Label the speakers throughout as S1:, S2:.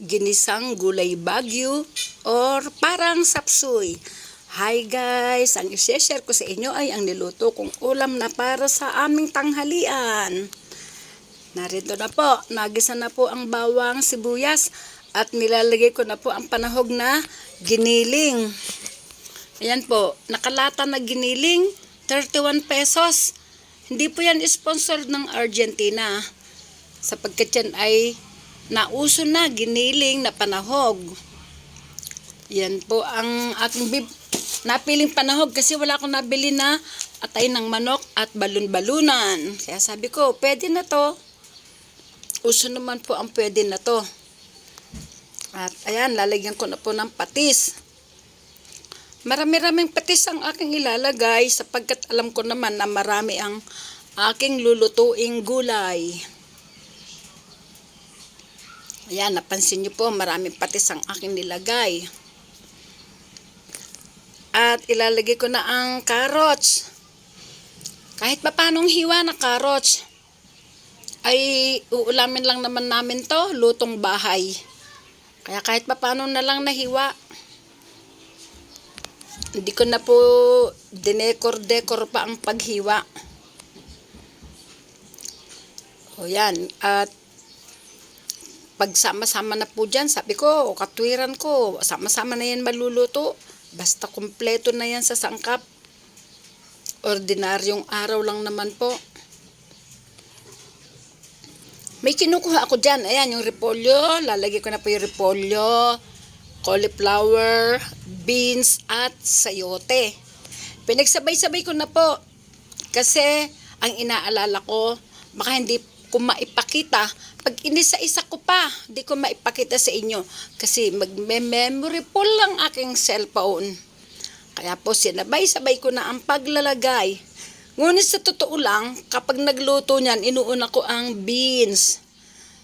S1: ginisang gulay bagyo or parang sapsoy. Hi guys! Ang isi-share ko sa inyo ay ang niluto kong ulam na para sa aming tanghalian. Narito na po, nagisa na po ang bawang sibuyas at nilalagay ko na po ang panahog na giniling. Ayan po, nakalata na giniling, 31 pesos. Hindi po yan sponsored ng Argentina. Sapagkat yan ay nauso na, giniling na panahog. Yan po ang aking bib napiling panahog kasi wala akong nabili na atay ng manok at balon-balunan. Kaya sabi ko, pwede na to. Uso naman po ang pwede na to. At ayan, lalagyan ko na po ng patis. Marami-raming patis ang aking ilalagay sapagkat alam ko naman na marami ang aking lulutuing gulay. Ayan, napansin niyo po, maraming patis ang aking nilagay. At ilalagay ko na ang carrots. Kahit pa paanong hiwa na carrots, ay uulamin lang naman namin to, lutong bahay. Kaya kahit pa paano na lang nahiwa. Hindi ko na po dinekor-dekor pa ang paghiwa. O yan, at pagsama-sama na po dyan, sabi ko, katwiran ko, sama-sama na yan maluluto. Basta kumpleto na yan sa sangkap. Ordinaryong araw lang naman po. May kinukuha ako dyan. Ayan, yung repolyo. Lalagay ko na po yung repolyo, cauliflower, beans, at sayote. Pinagsabay-sabay ko na po. Kasi, ang inaalala ko, baka hindi ko maipakita. Pag inisa-isa ko pa, di ko maipakita sa inyo. Kasi magme-memory full lang aking cellphone. Kaya po sinabay-sabay ko na ang paglalagay. Ngunit sa totoo lang, kapag nagluto niyan, inuuna ko ang beans.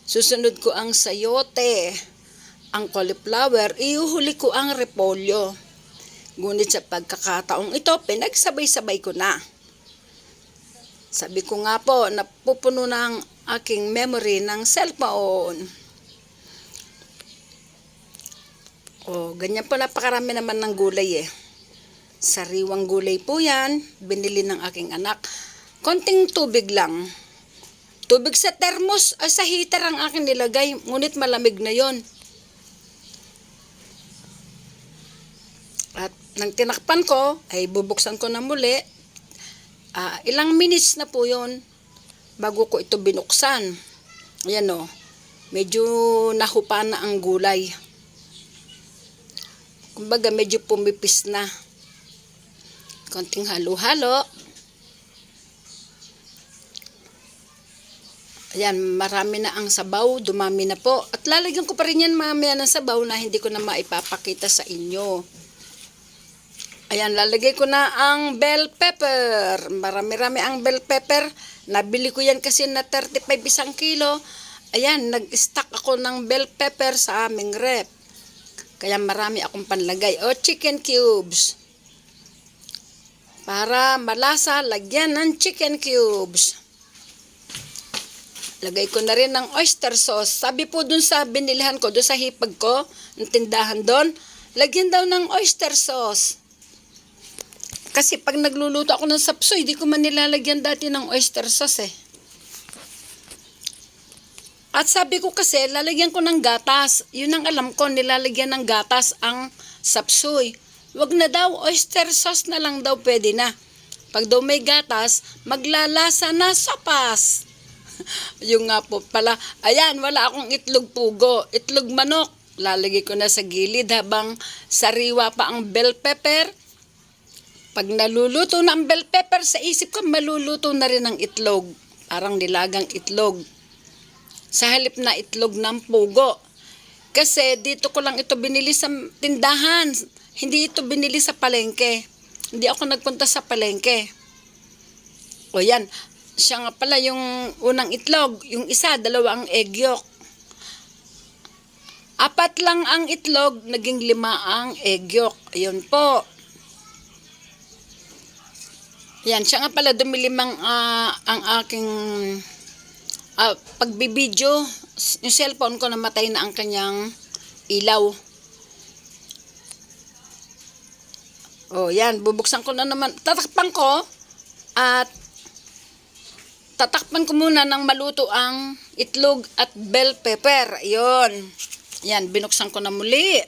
S1: Susunod ko ang sayote, ang cauliflower, iuhuli ko ang repolyo. Ngunit sa pagkakataong ito, pinagsabay-sabay ko na. Sabi ko nga po, napupuno na ang aking memory ng cellphone. O, ganyan po napakarami naman ng gulay eh. Sariwang gulay po yan, binili ng aking anak. Konting tubig lang. Tubig sa termos, ay sa heater ang aking nilagay, ngunit malamig na yon. At nang tinakpan ko, ay bubuksan ko na muli. Ah, ilang minutes na po yon bago ko ito binuksan. Ayan o, medyo nahupa na ang gulay. Kumbaga medyo pumipis na. Konting halo-halo. Ayan, marami na ang sabaw, dumami na po. At lalagyan ko pa rin yan mamaya ng sabaw na hindi ko na maipapakita sa inyo. Ayan, lalagay ko na ang bell pepper. Marami-rami ang bell pepper. Nabili ko yan kasi na 35 isang kilo. Ayan, nag-stock ako ng bell pepper sa aming rep. Kaya marami akong panlagay. O, chicken cubes. Para malasa, lagyan ng chicken cubes. Lagay ko na rin ng oyster sauce. Sabi po dun sa binilihan ko, dun sa hipag ko, ng tindahan doon, lagyan daw ng oyster sauce. Kasi pag nagluluto ako ng sapsoy, di ko man nilalagyan dati ng oyster sauce eh. At sabi ko kasi, lalagyan ko ng gatas. Yun ang alam ko, nilalagyan ng gatas ang sapsoy. Wag na daw, oyster sauce na lang daw pwede na. Pag daw may gatas, maglalasa na sopas. yung nga po pala, ayan, wala akong itlog pugo. Itlog manok, lalagay ko na sa gilid habang sariwa pa ang bell pepper. Pag naluluto na ang bell pepper, sa isip ko, maluluto na rin ang itlog. Parang nilagang itlog. Sa halip na itlog ng pugo. Kasi dito ko lang ito binili sa tindahan. Hindi ito binili sa palengke. Hindi ako nagpunta sa palengke. O yan, siya nga pala yung unang itlog. Yung isa, dalawa ang egg yolk. Apat lang ang itlog, naging lima ang egg yolk. Ayun po. Yan, siya nga pala dumilimang ah, ang aking ah, pagbibideo. Yung cellphone ko namatay na ang kanyang ilaw. Oh, yan. Bubuksan ko na naman. Tatakpan ko at tatakpan ko muna ng maluto ang itlog at bell pepper. Yon. Yan, binuksan ko na muli.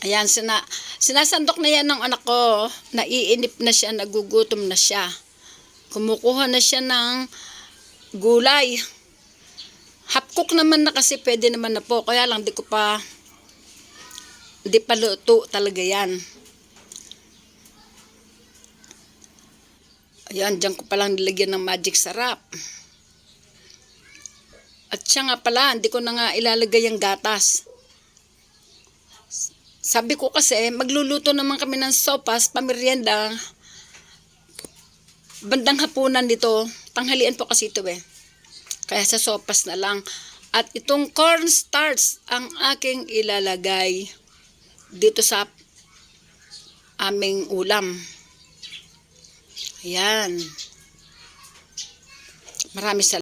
S1: Ayan, sina, sinasandok na yan ng anak ko. Naiinip na siya, nagugutom na siya. Kumukuha na siya ng gulay. Half cook naman na kasi pwede naman na po. Kaya lang di ko pa, di pa luto talaga yan. Ayan, dyan ko palang nilagyan ng magic sarap. At siya nga pala, hindi ko na nga ilalagay ang gatas. Sabi ko kasi, magluluto naman kami ng sopas, pamerienda. Bandang hapunan dito, tanghalian po kasi ito eh. Kaya sa sopas na lang. At itong cornstarch ang aking ilalagay dito sa aming ulam. Ayan. Marami sa